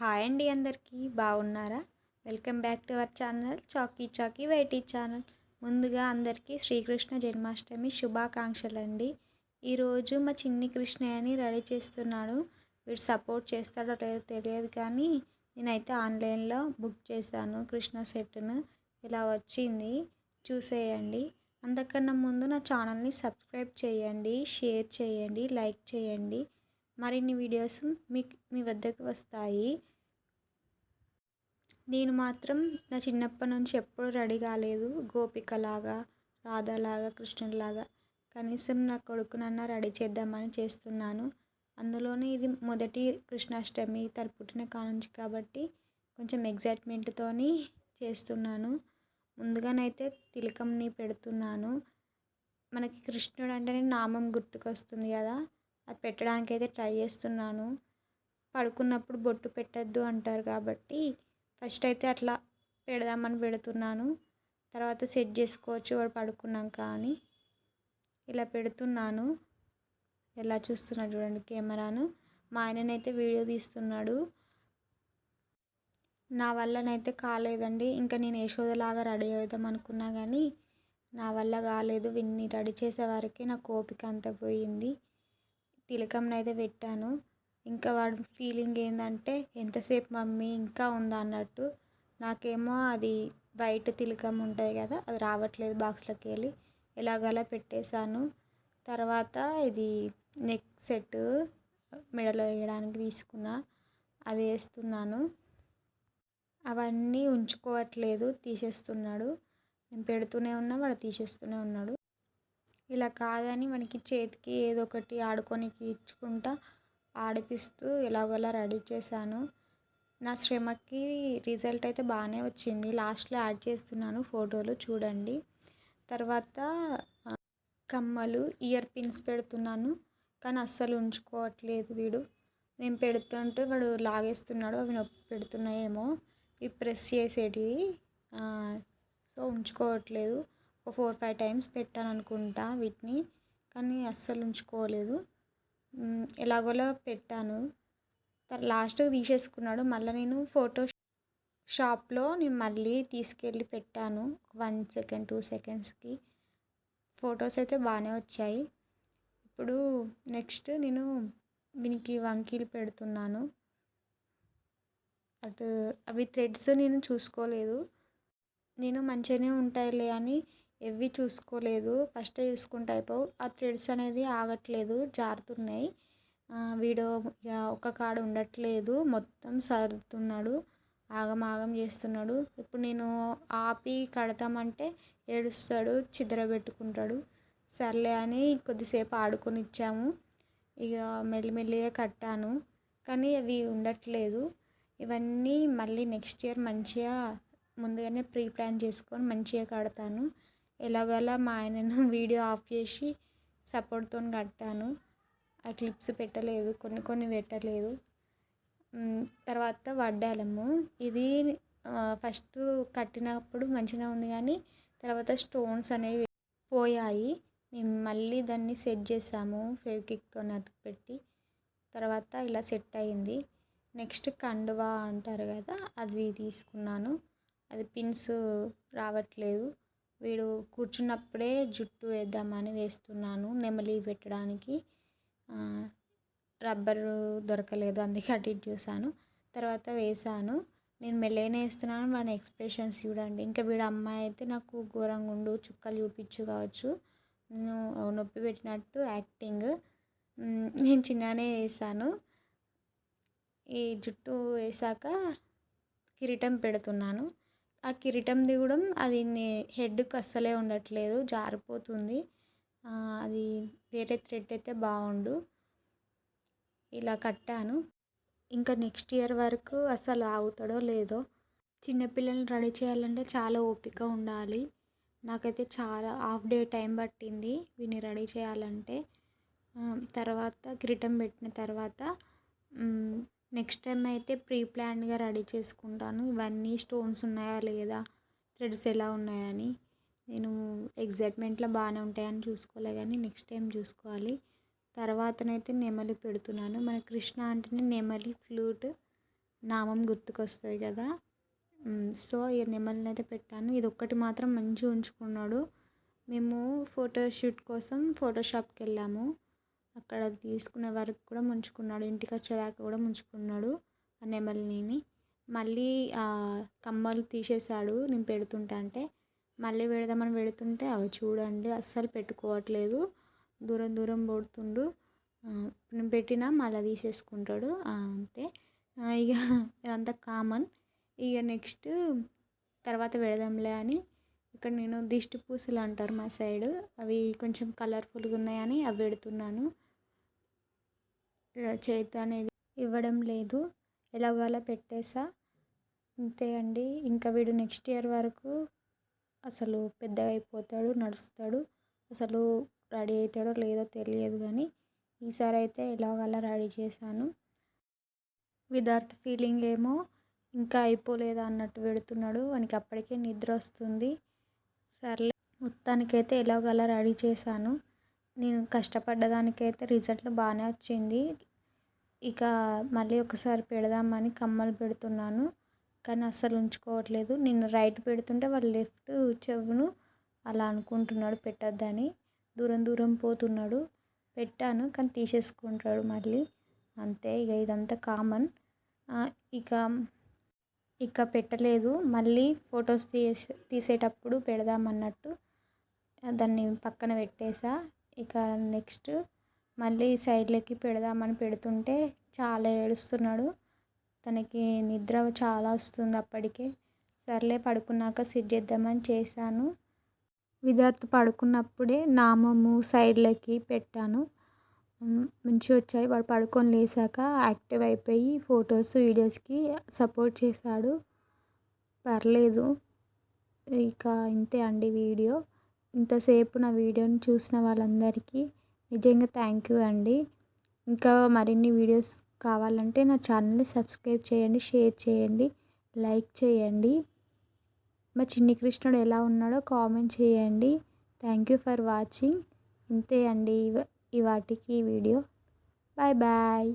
Hi అండి అందరికీ బాగున్నారా? Welcome back to our channel Chaki Chaki YT channel. ముందుగా అందరికీ శ్రీకృష్ణ జన్మాష్టమి శుభాకాంక్షలు అండి ఈరోజు మా చిన్ని కృష్ణయ్యని రెడీ చేస్తున్నాడు వీడు సపోర్ట్ చేస్తాడో లేదో తెలియదు కానీ నేనైతే ఆన్లైన్లో బుక్ చేశాను కృష్ణ సెట్ను ఇలా వచ్చింది. చూసేయండి. అంతకన్నా ముందు నా ఛానల్ని సబ్స్క్రైబ్ చేయండి షేర్ చేయండి లైక్ చేయండి. మరిన్ని వీడియోస్ మీకు మీ వద్దకు వస్తాయి. నేను మాత్రం నా చిన్నప్పటి నుంచి ఎప్పుడు రెడీ కాలేదు. గోపికలాగా రాధలాగా కృష్ణుడిలాగా కనీసం నా కొడుకునన్నా రెడీ చేద్దామని చేస్తున్నాను. అందులోనే ఇది మొదటి కృష్ణాష్టమి తను పుట్టిన కానుంచి కాబట్టి కొంచెం ఎగ్జైట్మెంట్తో చేస్తున్నాను. ముందుగానైతే తిలకంని పెడుతున్నాను. మనకి కృష్ణుడు అంటేనే నామం గుర్తుకొస్తుంది కదా. అది పెట్టడానికి అయితే ట్రై చేస్తున్నాను. పడుకున్నప్పుడు బొట్టు పెట్టద్దు అంటారు కాబట్టి ఫస్ట్ అయితే అట్లా పెడదామని పెడుతున్నాను. తర్వాత సెట్ చేసుకోవచ్చు వాడు పడుకున్నాక అని ఇలా పెడుతున్నాను. ఎలా చూస్తున్నాడు చూడండి కెమెరాను. మా ఆయననైతే వీడియో తీస్తున్నాడు. నా వల్లనైతే కాలేదండి. ఇంకా నేను యశోదలాగా రెడీ అవుదాం అనుకున్నా కానీ నా వల్ల కాలేదు. విన్ని రెడీ చేసే వరకే నా ఓపిక అంత పోయింది. తిలకంనైతే పెట్టాను. ఇంకా వాడి ఫీలింగ్ ఏంటంటే ఎంతసేపు మమ్మీ ఇంకా ఉందా? అన్నట్టు. నాకేమో అది వైట్ తిలకం ఉంటుంది కదా అది రావట్లేదు బాక్స్లోకి వెళ్ళి. ఎలాగలా పెట్టేశాను. తర్వాత ఇది నెక్ సెట్ మెడలో వేయడానికి తీసుకున్నా. అది వేస్తున్నాను. అవన్నీ ఉంచుకోవట్లేదు తీసేస్తున్నాడు. నేను పెడుతూనే ఉన్నా వాడు తీసేస్తూనే ఉన్నాడు. ఇలా కాదని మనకి చేతికి ఏదో ఒకటి ఆడుకోనికి ఇచ్చుకుంటా ఆడిపిస్తూ ఎలాగోలా రెడీ చేశాను. నా శ్రమకి రిజల్ట్ అయితే బాగానే వచ్చింది. లాస్ట్లో యాడ్ చేస్తున్నాను ఫోటోలు చూడండి. తర్వాత కమ్మలు ఇయర్ పిన్స్ పెడుతున్నాను. కానీ అస్సలు ఉంచుకోవట్లేదు వీడు. నేను పెడుతుంటే వాడు లాగేస్తున్నాడు అవి నొప్పి పెడుతున్నాయేమో. ఇవి ప్రెస్ చేసేటివి. సో ఉంచుకోవట్లేదు. ఒక ఫోర్ ఫైవ్ టైమ్స్ పెట్టాను అనుకుంటా వీటిని కానీ అస్సలు ఉంచుకోలేదు. ఎలాగోలా పెట్టాను. లాస్ట్కి తీసేసుకున్నాడు. మళ్ళీ నేను ఫోటో షాప్లో నేను మళ్ళీ తీసుకెళ్ళి పెట్టాను. వన్ సెకండ్ టూ సెకండ్స్కి. ఫొటోస్ అయితే బాగానే వచ్చాయి. ఇప్పుడు నెక్స్ట్ నేను దీనికి వంకీలు పెడుతున్నాను. అటు అవి థ్రెడ్స్ నేను చూసుకోలేదు. నేను మంచిగానే ఉంటాయిలే అని ఎవి చూసుకోలేదు. ఫస్ట్ చూసుకుంటే అయిపోవు. ఆ థ్రెడ్స్ అనేది ఆగట్లేదు. జారుతున్నాయి. వీడియో ఒక కాడ ఉండట్లేదు. మొత్తం సర్దుతున్నాడు. ఆగమాగం చేస్తున్నాడు. ఇప్పుడు నేను ఆపి కడతామంటే ఏడుస్తాడు చిదరబెట్టుకుంటాడు సర్లే అని కొద్దిసేపు ఆడుకొని ఇచ్చాము ఇక మెల్లిమెల్లిగా కట్టాను. కానీ అవి ఉండట్లేదు. ఇవన్నీ మళ్ళీ నెక్స్ట్ ఇయర్ మంచిగా ముందుగానే ప్రీ ప్లాన్ చేసుకొని మంచిగా కడతాను. ఎలాగోలా మా ఆయనను వీడియో ఆఫ్ చేసి సపోర్ట్తో కట్టాను. ఆ క్లిప్స్ పెట్టలేదు కొన్ని కొన్ని పెట్టలేదు. తర్వాత వడ్డాలము. ఇది ఫస్ట్ కట్టినప్పుడు మంచిగా ఉంది కానీ తర్వాత స్టోన్స్ అనేవి పోయాయి. మేము మళ్ళీ దాన్ని సెట్ చేసాము ఫెవికిక్తో అతికి పెట్టి. తర్వాత ఇలా సెట్ అయింది. నెక్స్ట్ కండువా అంటారు కదా అది తీసుకున్నాను. అది పిన్స్ రావట్లేదు. వీడు కూర్చున్నప్పుడే జుట్టు వేద్దామని వేస్తున్నాను నెమలి పెట్టడానికి. రబ్బరు దొరకలేదు అందుకే అటు ఇటు చూసాను తర్వాత వేసాను నేను మెల్లగానే వేస్తున్నాను వాడి ఎక్స్ప్రెషన్స్ చూడండి. ఇంకా వీడు అమ్మాయి అయితే నాకు ఘోరంగా ఉండు చుక్కలు చూపించు కావచ్చు. నేను నొప్పి పెట్టినట్టు యాక్టింగ్. నేను చిన్నగానే వేసాను ఈ జుట్టు వేసాక కిరీటం పెడుతున్నాను. ఆ కిరీటం దిగడం అది హెడ్కి అస్సలే ఉండట్లేదు జారిపోతుంది. అది వేరే థ్రెడ్ అయితే బాగుండు. ఇలా కట్టాను. ఇంకా నెక్స్ట్ ఇయర్ వరకు అసలు ఆగుతాడో లేదో చిన్నపిల్లల్ని రెడీ చేయాలంటే చాలా ఓపిక ఉండాలి. నాకైతే చాలా హాఫ్ డే టైం పట్టింది వీడిని రెడీ చేయాలంటే. తర్వాత కిరీటం పెట్టిన తర్వాత నెక్స్ట్ టైం అయితే ప్రీ ప్లాన్డ్గా రెడీ చేసుకుంటాను. ఇవన్నీ స్టోన్స్ ఉన్నాయా లేదా థ్రెడ్స్ ఎలా ఉన్నాయని. నేను ఎగ్జైట్మెంట్లో బాగానే ఉంటాయని చూసుకోలే కానీ నెక్స్ట్ టైం చూసుకోవాలి. తర్వాతనైతే నెమలి పెడుతున్నాను. మన కృష్ణ అంటేనే నెమలి ఫ్లూట్ నామం గుర్తుకొస్తుంది కదా. సో ఈ నెమలిని అయితే పెట్టాను. ఇది ఒక్కటి మాత్రం మంచిగా ఉంచుకున్నాడు. మేము ఫోటోషూట్ కోసం ఫోటోషాప్కి వెళ్ళాము. అక్కడ తీసుకునే వరకు కూడా ముంచుకున్నాడు. ఇంటికి వచ్చేదాకా కూడా ముంచుకున్నాడు ఆ నెమలిని మళ్ళీ ఆ కమ్మలు తీసేశాడు. నేను పెడుతుంటా అంటే మళ్ళీ పెడదామని పెడుతుంటే అవి చూడండి అస్సలు పెట్టుకోవట్లేదు. దూరం దూరం పోడుతుండు. నేను పెట్టినా మళ్ళీ తీసేసుకుంటాడు. అంతే. ఇక ఇదంతా కామన్. ఇక నెక్స్ట్ తర్వాత పెడదాంలే అని ఇక్కడ నేను దిష్టి పూసలు అంటారు మా సైడ్. అవి కొంచెం కలర్ఫుల్గా ఉన్నాయని అవి పెడుతున్నాను. చేతి అనేది ఇవ్వడం లేదు. ఎలాగోలా పెట్టేసా. అంతే అండి. ఇంకా వీడు నెక్స్ట్ ఇయర్ వరకు అసలు పెద్దగా అయిపోతాడు నడుస్తాడు. అసలు రెడీ అవుతాడో లేదో తెలియదు కానీ ఈసారి అయితే ఎలాగోలా రెడీ చేశాను. విదార్థ్ ఫీలింగ్ ఏమో ఇంకా అయిపోలేదా అన్నట్టు పెడుతున్నాడు. వానికి అప్పటికే నిద్ర వస్తుంది. సర్లే. మొత్తానికైతే ఎలాగోలా రెడీ చేశాను. నేను కష్టపడ్డదానికైతే రిజల్ట్ బాగానే వచ్చింది. ఇక మళ్ళీ ఒకసారి పెడదామని కమ్మలు పెడుతున్నాను. కానీ అస్సలు ఉంచుకోవట్లేదు. నేను రైట్ పెడుతుంటే వాళ్ళు లెఫ్ట్ చెవును అలా అనుకుంటున్నాడు పెట్టద్దని. దూరం దూరం పోతున్నాడు. పెట్టాను కానీ తీసేసుకుంటాడు మళ్ళీ. అంతే ఇక ఇదంతా కామన్. ఇక ఇక పెట్టలేదు. మళ్ళీ ఫొటోస్ తీసే తీసేటప్పుడు పెడదామన్నట్టు దాన్ని పక్కన పెట్టేసా. ఇక నెక్స్ట్ మళ్ళీ సైడ్లకి పెడదామని పెడుతుంటే చాలా ఏడుస్తున్నాడు. తనకి నిద్ర చాలా వస్తుంది అప్పటికే. సర్లే పడుకున్నాక సెట్ చేద్దామని చేశాను. విద్యార్థి పడుకున్నప్పుడే నామము సైడ్లకి పెట్టాను. మంచిగా వచ్చాయి. వాడు పడుకొని లేచాక యాక్టివ్ అయిపోయి ఫొటోస్ వీడియోస్కి సపోర్ట్ చేశాడు. పర్లేదు. ఇక ఇంతే అండి వీడియో. ఇంతసేపు నా వీడియోని చూసిన వాళ్ళందరికీ నిజంగా థ్యాంక్ యూ అండి. ఇంకా మరిన్ని వీడియోస్ కావాలంటే నా ఛానల్ని సబ్స్క్రైబ్ చేయండి షేర్ చేయండి లైక్ చేయండి. మా చిన్ని కృష్ణుడు ఎలా ఉన్నాడో కామెంట్ చేయండి. Thank you for watching. ఇంతే అండి. ఇవాటికి ఈ వీడియో. Bye bye.